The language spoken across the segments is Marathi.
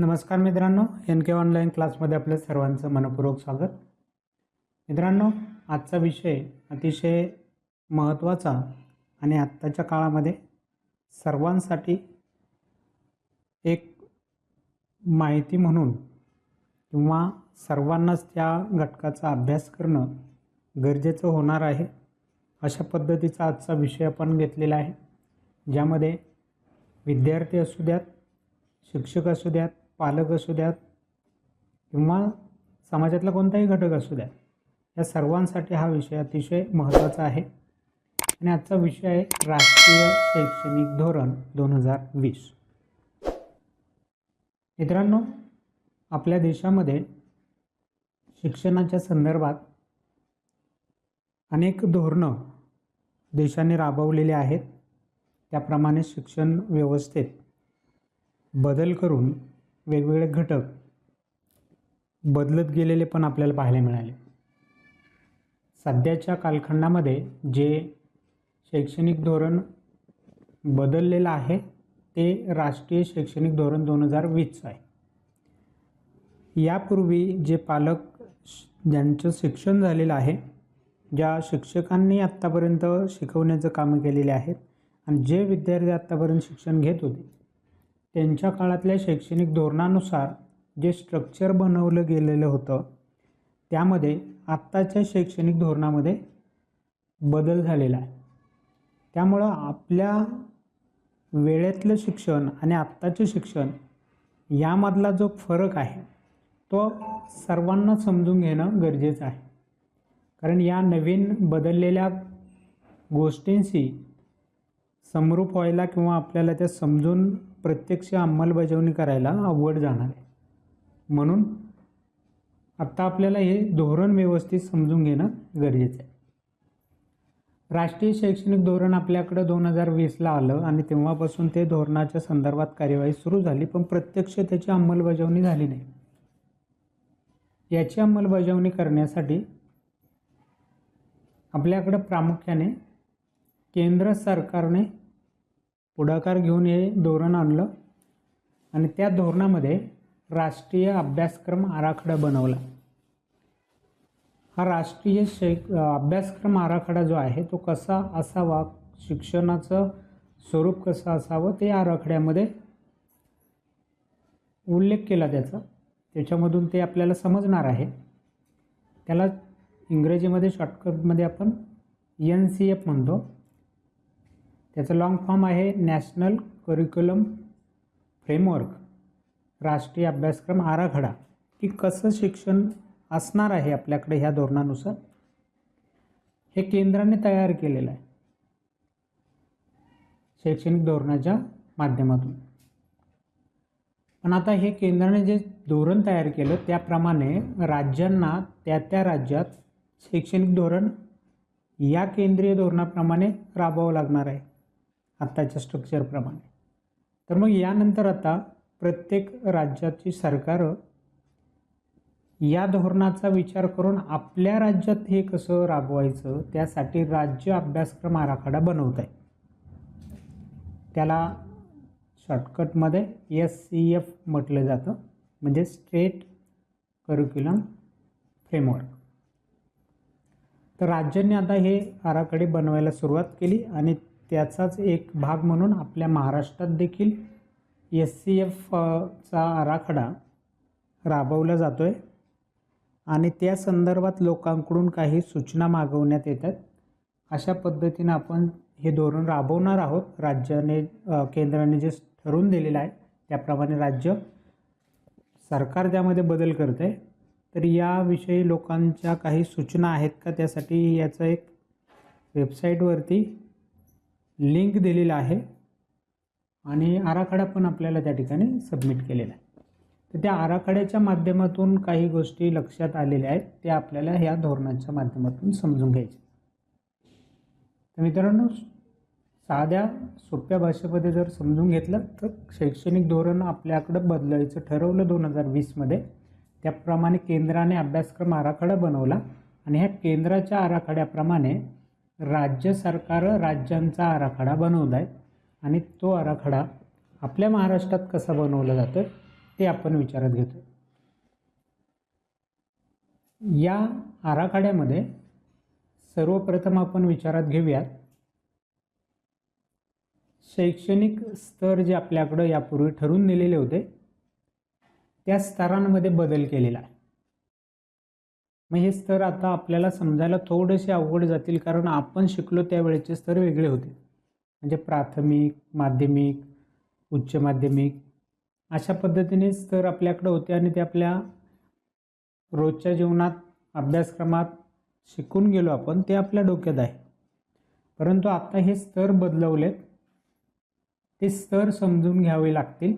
नमस्कार मित्रांनो एन के ऑनलाईन क्लासमध्ये आपल्या सर्वांचं मनपूर्वक स्वागत. मित्रांनो आजचा विषय अतिशय महत्त्वाचा आणि आत्ताच्या काळामध्ये सर्वांसाठी एक माहिती म्हणून किंवा सर्वांनाच त्या घटकाचा अभ्यास करणं गरजेचं होणार आहे अशा पद्धतीचा आजचा विषय आपण घेतलेला आहे ज्यामध्ये विद्यार्थी असू द्यात शिक्षक असू द्यात पालक असू द्यात किंवा समाजातला कोणताही घटक असू द्या या सर्वांसाठी हा विषय अतिशय महत्त्वाचा आहे. आणि आजचा विषय आहे राष्ट्रीय शैक्षणिक धोरण दोन हजार वीस. मित्रांनो आपल्या देशामध्ये शिक्षणाच्या संदर्भात अनेक धोरणं देशाने राबवलेली आहेत. त्याप्रमाणे शिक्षण व्यवस्थेत बदल करून वेगवेगळे घटक बदलत गेलेले पण आपल्याला पाहायला मिळाले. सध्याच्या कालखंडामध्ये जे शैक्षणिक धोरण बदललेलं आहे ते राष्ट्रीय शैक्षणिक धोरण दोन हजार वीसचं आहे. यापूर्वी जे पालक श- ज्यांचं शिक्षण झालेलं आहे ज्या शिक्षकांनी आत्तापर्यंत शिकवण्याचं कामं केलेले आहेत आणि जे विद्यार्थी आत्तापर्यंत शिक्षण घेत होते त्यांच्या काळातल्या शैक्षणिक धोरणानुसार जे स्ट्रक्चर बनवलं गेलेलं होतं त्यामध्ये आत्ताच्या शैक्षणिक धोरणामध्ये बदल झालेला आहे. त्यामुळं आपल्या वेळेतलं शिक्षण आणि आत्ताचं शिक्षण यामधला जो फरक आहे तो सर्वांना समजून घेणं गरजेचं आहे. कारण या नवीन बदललेल्या गोष्टींशी समरूप व्हायला किंवा आपल्याला त्या समजून प्रत्यक्ष अंमलबजावणी करायला अवघड जाणार आहे. म्हणून आत्ता आपल्याला हे धोरण व्यवस्थित समजून घेणं गरजेचं आहे. राष्ट्रीय शैक्षणिक धोरण आपल्याकडं दोन हजार वीसला आलं आणि तेव्हापासून ते धोरणाच्या संदर्भात कार्यवाही सुरू झाली पण प्रत्यक्ष त्याची अंमलबजावणी झाली नाही. याची अंमलबजावणी करण्यासाठी आपल्याकडं प्रामुख्याने केंद्र सरकारने पुढाकार घेऊन हे धोरण आणलं आणि त्या धोरणामध्ये राष्ट्रीय अभ्यासक्रम आराखडा बनवला. हा राष्ट्रीय शै अभ्यासक्रम आराखडा जो आहे तो कसा असावा शिक्षणाचं स्वरूप कसं असावं ते आराखड्यामध्ये उल्लेख केला त्याचा. त्याच्यामधून ते आपल्याला समजणार आहे. त्याला इंग्रजीमध्ये शॉर्टकटमध्ये आपण एन सी एफ म्हणतो. त्याचं लाँग फॉर्म आहे नॅशनल करिक्युलम फ्रेमवर्क राष्ट्रीय अभ्यासक्रम आराखडा. की कसं शिक्षण असणार आहे आपल्याकडे ह्या धोरणानुसार? हे केंद्राने तयार केलेलं आहे. शैक्षणिक धोरणाच्या माध्यमातून. पण आता हे केंद्राने जे धोरण तयार केलं त्याप्रमाणे राज्यांना त्या त्या राज्यात शैक्षणिक धोरण या केंद्रीय धोरणाप्रमाणे राबवावं लागणार आहे. आत्ताच्या स्ट्रक्चरप्रमाणे तर मग यानंतर आता प्रत्येक राज्याची सरकारं या धोरणाचा विचार करून आपल्या राज्यात हे कसं राबवायचं त्यासाठी राज्य अभ्यासक्रम आराखडा बनवत आहे त्याला शॉर्टकटमध्ये एस सी एफ म्हटलं जातं म्हणजे स्टेट करिक्युलम फ्रेमवर्क तर राज्यांनी आता हे आराखडे बनवायला सुरुवात केली आणि त्याचाच एक भाग म्हणून आपल्या महाराष्ट्रात देखील एस सी एफचा आराखडा राबवला जातो आहे आणि त्या संदर्भात लोकांकडून काही सूचना मागवण्यात येतात. अशा पद्धतीनं आपण हे धोरण राबवणार आहोत. राज्याने केंद्राने जे ठरवून दिलेलं आहे त्याप्रमाणे राज्य सरकार त्यामध्ये बदल करत आहे तर याविषयी लोकांच्या काही सूचना आहेत का? त्यासाठी याचं एक वेबसाईटवरती लिंक दिलेला आहे आणि आराखडा पण आपल्याला त्या ठिकाणी सबमिट केलेला आहे. तर त्या आराखड्याच्या माध्यमातून काही गोष्टी लक्षात आलेल्या आहेत त्या आपल्याला ह्या धोरणाच्या माध्यमातून समजून घ्यायच्या तर मित्रांनो साध्या सोप्या भाषेमध्ये जर समजून घेतलं तर शैक्षणिक धोरण आपल्याकडं बदलायचं ठरवलं दोन हजार वीसमध्ये त्याप्रमाणे केंद्राने अभ्यासक्रम आराखडा बनवला आणि ह्या केंद्राच्या आराखड्याप्रमाणे राज्य सरकार राज्यांचा आराखडा बनवला आहे आणि तो आराखडा आपल्या महाराष्ट्रात कसा बनवला जातो ते आपण विचारात घेतो या आराखड्यामध्ये सर्वप्रथम आपण विचारात घेऊयात शैक्षणिक स्तर जे आपल्याकडं यापूर्वी ठरून दिलेले होते त्या स्तरांमध्ये बदल केलेला आहे. मग हे स्तर आता आपल्याला समजायला थोडेसे अवघड जातील कारण आपण शिकलो त्यावेळेचे स्तर वेगळे होते. म्हणजे प्राथमिक माध्यमिक उच्च माध्यमिक अशा पद्धतीने स्तर आपल्याकडं होते आणि ते आपल्या रोजच्या जीवनात अभ्यासक्रमात शिकून गेलो आपण ते आपल्या डोक्यात आहे. परंतु आता हे स्तर बदलवलेत. ते स्तर समजून घ्यावे लागतील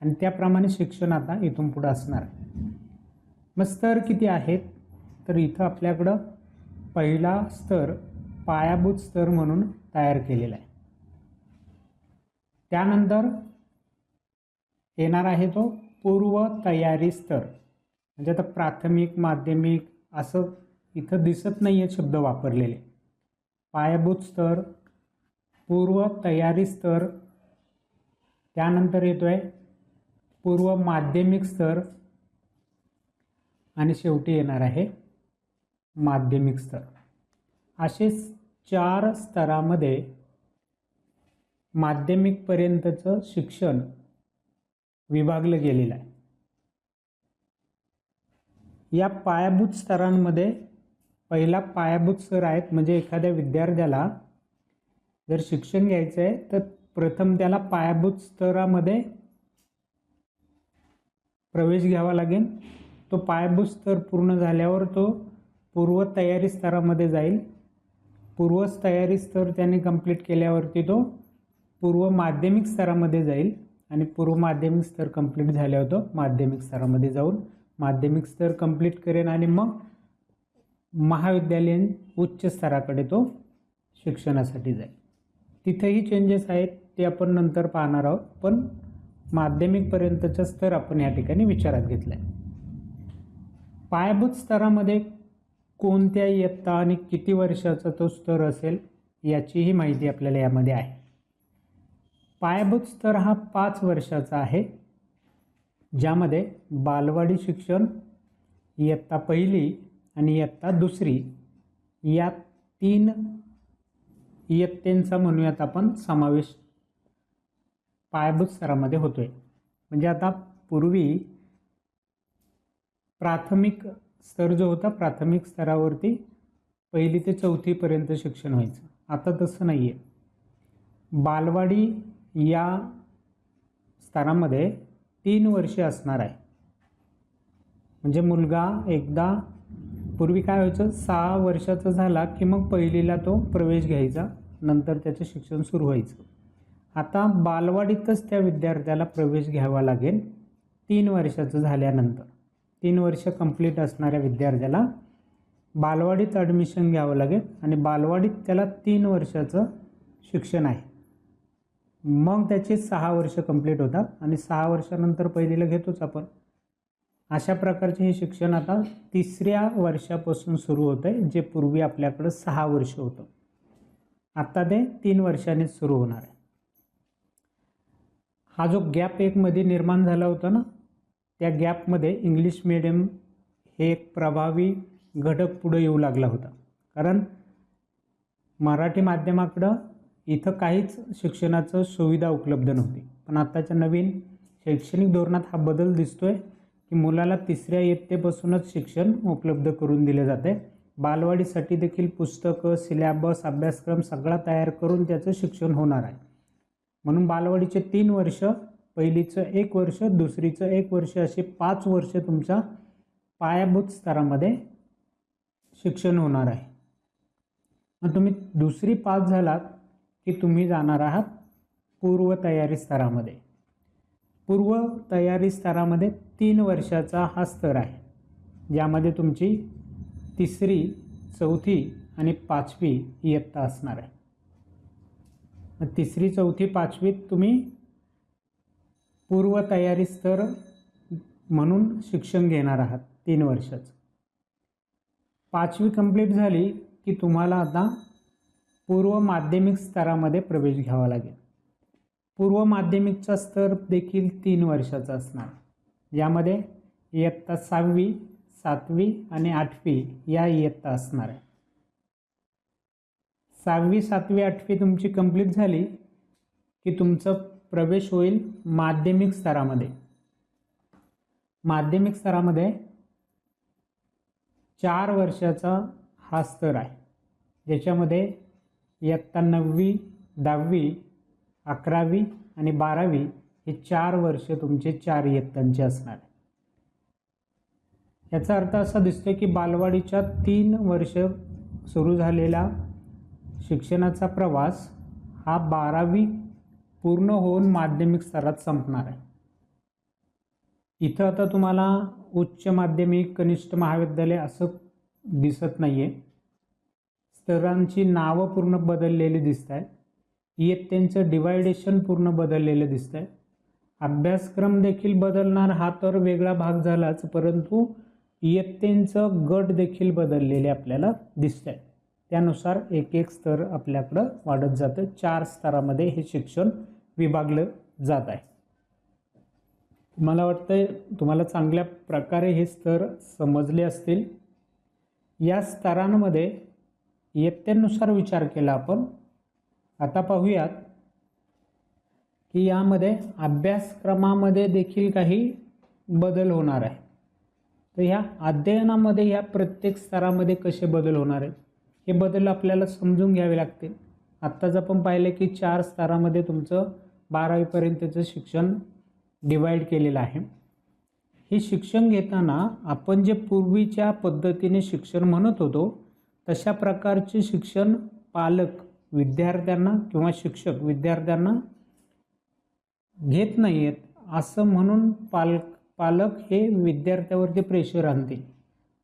आणि त्याप्रमाणे शिक्षण आता इथून पुढं असणार आहे. मग स्तर किती आहेत? तर इथं आपल्याकडं पहिला स्तर पायाभूत स्तर म्हणून तयार केलेला आहे. त्यानंतर येणार आहे तो पूर्व तयारी स्तर. म्हणजे आता प्राथमिक माध्यमिक असं इथं दिसत नाही आहे शब्द वापरलेले. पायाभूत स्तर पूर्व तयारी स्तर त्यानंतर येतो आहे पूर्व माध्यमिक स्तर आणि शेवटी येणार आहे माध्यमिक स्तर. असे चार स्तरामध्ये माध्यमिकपर्यंतचं शिक्षण विभागलं गेलेलं आहे. या पायाभूत स्तरांमध्ये पहिला पायाभूत स्तर आहेत म्हणजे एखाद्या विद्यार्थ्याला जर शिक्षण घ्यायचं आहे तर प्रथम त्याला पायाभूत स्तरामध्ये प्रवेश घ्यावा लागेल. तो पायाभूत स्तर पूर्ण झाल्यावर तो पूर्वतयारी स्तरामध्ये जाईल. पूर्व तयारी स्तर त्याने कंप्लीट केल्यावरती तो पूर्व माध्यमिक स्तरामध्ये जाईल आणि पूर्व माध्यमिक स्तर कंप्लीट झाल्यावर तो माध्यमिक स्तरामध्ये जाऊन माध्यमिक स्तर कंप्लीट करेन आणि मग महाविद्यालयीन उच्च स्तराकडे तो शिक्षणासाठी जाईल. तिथेही चेंजेस आहेत ते आपण नंतर पाहणार आहोत पण माध्यमिकपर्यंतचा स्तर आपण या ठिकाणी विचारात घेतला आहे पायाभूत स्तरामध्ये कोणत्या इयत्ता आणि किती वर्षाचा तो स्तर असेल याचीही माहिती आपल्याला यामध्ये आहे. पायाभूत स्तर हा पाच वर्षाचा आहे ज्यामध्ये बालवाडी शिक्षण इयत्ता पहिली आणि इयत्ता दुसरी या तीन इयत्तेंचा म्हणूयात आपण समावेश पायाभूत स्तरामध्ये होतोय. म्हणजे आता पूर्वी प्राथमिक स्तर जो होता प्राथमिक स्तरावरती पहिली ते चौथीपर्यंत शिक्षण व्हायचं. आता तसं नाही आहे बालवाडी या स्तरामध्ये तीन वर्षे असणार आहे. म्हणजे मुलगा एकदा पूर्वी काय व्हायचं सहा वर्षाचा झाला की मग पहिलीला तो प्रवेश घ्यायचा नंतर त्याचं शिक्षण सुरू व्हायचं. आता बालवाडीतच त्या विद्यार्थ्याला प्रवेश घ्यावा लागेल तीन वर्षाचं झाल्यानंतर. तीन वर्ष कंप्लीट असणाऱ्या विद्यार्थ्याला बालवाडीत ॲडमिशन घ्यावं लागेल आणि बालवाडीत त्याला तीन वर्षाचं शिक्षण आहे. मग त्याचे सहा वर्ष कंप्लीट होतात आणि सहा वर्षानंतर पहिलीला घेतोच आपण. अशा प्रकारचे हे शिक्षण आता तिसऱ्या वर्षापासून सुरू होतं आहे जे पूर्वी आपल्याकडं सहा वर्ष होतं. आत्ता ते तीन वर्षांनीच सुरू होणार आहे. हा जो गॅप एकमध्ये निर्माण झाला होता ना त्या गॅपमध्ये इंग्लिश मिडियम हे एक प्रभावी घटक पुढं येऊ लागला होता. कारण मराठी माध्यमाकडं इथं काहीच शिक्षणाचं सुविधा उपलब्ध नव्हती. पण आत्ताच्या नवीन शैक्षणिक धोरणात हा बदल दिसतो आहे की मुलाला तिसऱ्या इयत्तेपासूनच शिक्षण उपलब्ध करून दिले जाते बालवाडीसाठी देखील पुस्तकं सिलॅबस अभ्यासक्रम सगळा तयार करून त्याचं शिक्षण होणार आहे. म्हणून बालवाडीचे तीन वर्ष पहिलीचं एक वर्ष दुसरीचं एक वर्ष असे पाच वर्ष तुमच्या पायाभूत स्तरामध्ये शिक्षण होणार आहे. मग तुम्ही दुसरी पास झालात की तुम्ही जाणार आहात पूर्वतयारी स्तरामध्ये. पूर्वतयारी स्तरामध्ये तीन वर्षाचा हा स्तर आहे ज्यामध्ये तुमची तिसरी चौथी आणि पाचवी इयत्ता असणार आहे. मग तिसरी चौथी पाचवीत तुम्ही पूर्वतयारी स्तर म्हणून शिक्षण घेणार आहात. तीन वर्षाचं. पाचवी कंप्लीट झाली की तुम्हाला आता पूर्व माध्यमिक स्तरामध्ये प्रवेश घ्यावा लागेल. पूर्व माध्यमिकचा स्तर देखील तीन वर्षाचा असणार. यामध्ये इयत्ता सहावी सातवी आणि आठवी या इयत्ता असणार आहे. सहावी सातवी आठवी तुमची कंप्लीट झाली की तुमचं प्रवेश होईल माध्यमिक स्तरामध्ये. माध्यमिक स्तरामध्ये चार वर्षाचा हा स्तर आहे. ज्याच्यामध्ये इयत्ता नववी दहावी अकरावी आणि बारावी हे चार वर्ष तुमचे चार इयत्तांचे असणार आहे. याचा अर्थ असा दिसतो की बालवाडीच्या तीन वर्ष सुरू झालेला शिक्षणाचा प्रवास हा बारावी पूर्ण होऊन माध्यमिक स्तरात संपणार आहे. इथं आता तुम्हाला उच्च माध्यमिक कनिष्ठ महाविद्यालय असं दिसत नाही आहे स्तरांची नावं पूर्ण बदललेली दिसत आहेत इयत्तेंचं डिवायडेशन पूर्ण बदललेलं दिसतं आहे अभ्यासक्रम देखील बदलणार हा तर वेगळा भाग झालाच परंतु इयत्तेंचं गट देखील बदललेले आपल्याला दिसत आहे त्यानुसार एक एक स्तर आपल्याकडं वाढत जातं. चार स्तरामध्ये हे शिक्षण विभागलं जात आहे. मला वाटतं तुम्हाला चांगल्या प्रकारे हे स्तर समजले असतील. या स्तरांमध्ये इयत्तेनुसार विचार केला आपण. आता पाहूयात की यामध्ये अभ्यासक्रमामध्ये देखील काही बदल होणार आहे. तर ह्या अध्ययनामध्ये ह्या प्रत्येक स्तरामध्ये कसे बदल होणार आहेत? हे बदल आपल्याला समजून घ्यावे लागतील. आत्ताच आपण पाहिलं की चार स्तरामध्ये तुमचं बारावीपर्यंतचं शिक्षण डिवाईड केलेलं आहे. हे शिक्षण घेताना आपण जे पूर्वीच्या पद्धतीने शिक्षण म्हणत होतो तशा प्रकारचे शिक्षण पालक विद्यार्थ्यांना किंवा शिक्षक विद्यार्थ्यांना घेत नाही आहेत असं म्हणून पालक पालक हे विद्यार्थ्यावरती प्रेशर आणतील.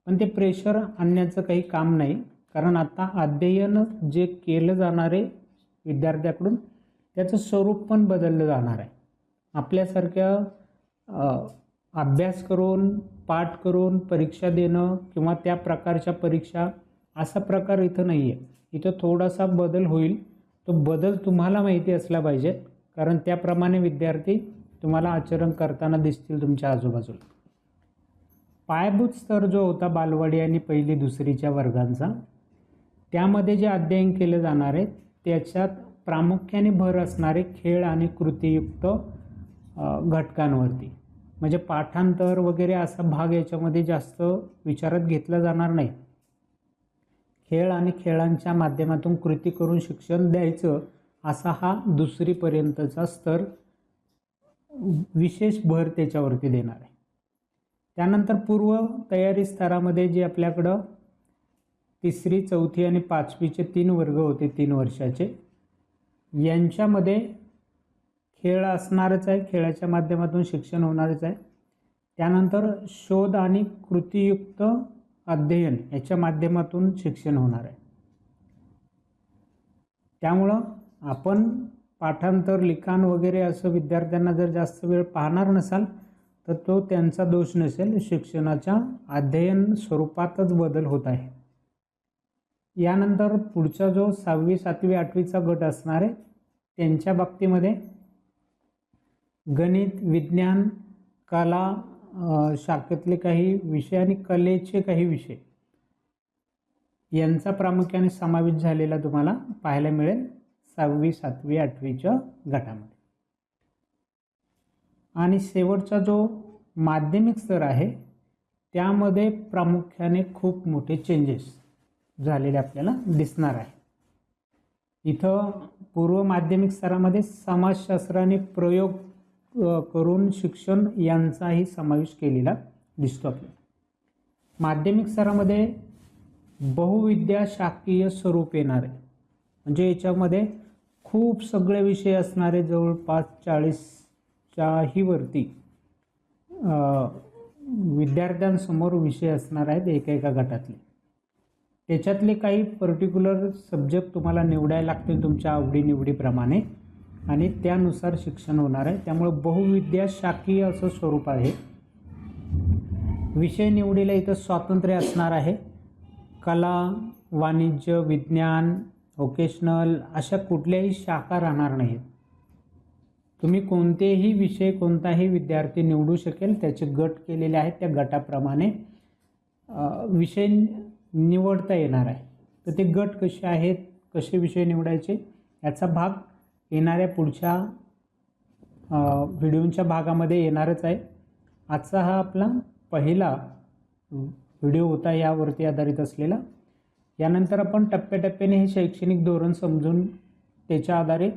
पण ते प्रेशर आणण्याचं काही काम नाही. कारण आता अध्ययन जे केलं जाणार आहे विद्यार्थ्याकडून त्याचं स्वरूप पण बदललं जाणार आहे. आपल्यासारख्या अभ्यास करून पाठ करून परीक्षा देणं किंवा त्या प्रकारच्या परीक्षा असा प्रकार इथं नाही आहे इथं थोडासा बदल होईल. तो बदल तुम्हाला माहिती असला पाहिजे. कारण त्याप्रमाणे विद्यार्थी तुम्हाला आचरण करताना दिसतील तुमच्या आजूबाजूला. पायाभूत स्तर जो होता बालवाडी आणि पहिली दुसरीच्या वर्गांचा त्यामध्ये जे अध्ययन केलं जाणार आहे त्याच्यात प्रामुख्याने भर असणारे खेळ आणि कृतीयुक्त घटकांवरती. म्हणजे पाठांतर वगैरे असा भाग याच्यामध्ये जास्त विचारात घेतला जाणार नाही. खेळ आणि खेळांच्या माध्यमातून कृती करून शिक्षण द्यायचं असा हा दुसरीपर्यंतचा स्तर विशेष भर त्याच्यावरती देणार आहे. त्यानंतर पूर्व तयारी स्तरामध्ये जे आपल्याकडं तिसरी चौथी आणि पाचवीचे तीन वर्ग होते तीन वर्षाचे. यांच्यामध्ये खेळ असणारच आहे खेळाच्या माध्यमातून शिक्षण होणारच आहे. त्यानंतर शोध आणि कृतीयुक्त अध्ययन याच्या माध्यमातून शिक्षण होणार आहे. त्यामुळं आपण पाठांतर लिखाण वगैरे असं विद्यार्थ्यांना जर जास्त वेळ पाहणार नसाल तर तो त्यांचा दोष नसेल. शिक्षणाच्या अध्ययन स्वरूपातच बदल होत आहे. यानंतर पुढचा जो सहावी सातवी आठवीचा गट असणार आहे त्यांच्या बाबतीमध्ये गणित विज्ञान कला शाखेतले काही विषय आणि कलेचे काही विषय यांचा प्रामुख्याने समावेश झालेला तुम्हाला पाहायला मिळेल सहावी सातवी आठवीच्या गटामध्ये. आणि शेवटचा जो माध्यमिक स्तर आहे त्यामध्ये प्रामुख्याने खूप मोठे चेंजेस झालेले आपल्याला दिसणार आहे. इथं पूर्व माध्यमिक स्तरामध्ये समाजशास्त्र आणि प्रयोग करून शिक्षण यांचाही समावेश केलेला दिसतो आपल्याला. माध्यमिक स्तरामध्ये बहुविद्या शाकीय स्वरूप येणार आहे म्हणजे याच्यामध्ये खूप सगळे विषय असणारे जवळपास चाळीसच्याही वरती विद्यार्थ्यांसमोर विषय असणार आहेत एका एका गटातले. त्याच्यातले काही पर्टिक्युलर सब्जेक्ट तुम्हाला निवडायला लागतील तुमच्या आवडीनिवडीप्रमाणे. आणि त्यानुसार शिक्षण होणार आहे. त्यामुळं बहुविद्या शाकीय असं स्वरूप आहे. विषय निवडीला इथं स्वातंत्र्य असणार आहे. कला वाणिज्य विज्ञान व्होकेशनल अशा कुठल्याही शाखा राहणार नाहीत. तुम्ही कोणतेही विषय कोणताही विद्यार्थी निवडू शकेल. त्याचे गट केलेले आहेत त्या गटाप्रमाणे. विषय निवडता येणार आहे. तर ते गट कसे आहेत कसे विषय निवडायचे याचा भाग येणाऱ्या पुढच्या व्हिडिओंच्या व्हिडिओच्या भागामध्ये येणारच आहे. आजचा हा आपला पहिला व्हिडिओ होता यावरती आधारित असलेला. यानंतर आपण टप्प्याटप्प्याने हे शैक्षणिक धोरण समजून त्याच्या आधारे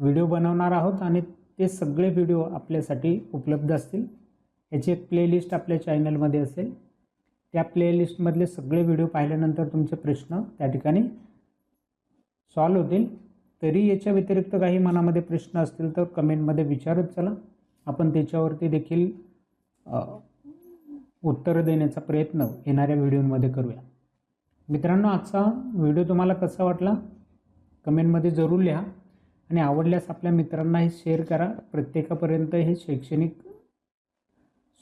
व्हिडिओ बनवणार आहोत आणि ते सगळे व्हिडिओ आपल्यासाठी उपलब्ध असतील. याची एक प्लेलिस्ट आपल्या चॅनलमध्ये असेल. त्या प्लेलिस्टमधले सगळे व्हिडिओ पाहिल्यानंतर तुमचे प्रश्न त्या ठिकाणी सॉल्व होतील. तरी याच्या व्यतिरिक्त काही मनामध्ये प्रश्न असतील तर कमेंटमध्ये विचारत चला. आपण त्याच्यावरती देखील उत्तर उत्तरं देण्याचा प्रयत्न येणाऱ्या व्हिडिओमध्ये करूया. मित्रांनो आजचा व्हिडिओ तुम्हाला कसा वाटला? कमेंटमध्ये जरूर लिहा. आणि आवडल्यास आपल्या मित्रांना हे शेअर करा. प्रत्येकापर्यंत हे शैक्षणिक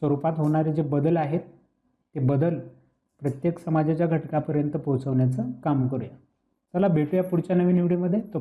स्वरूपात होणारे जे बदल आहेत ते बदल प्रत्येक समाजाच्या घटकापर्यंत पोहोचवण्याचं काम करूया. चला भेटूया पुढच्या नवीन व्हिडिओमध्ये. तो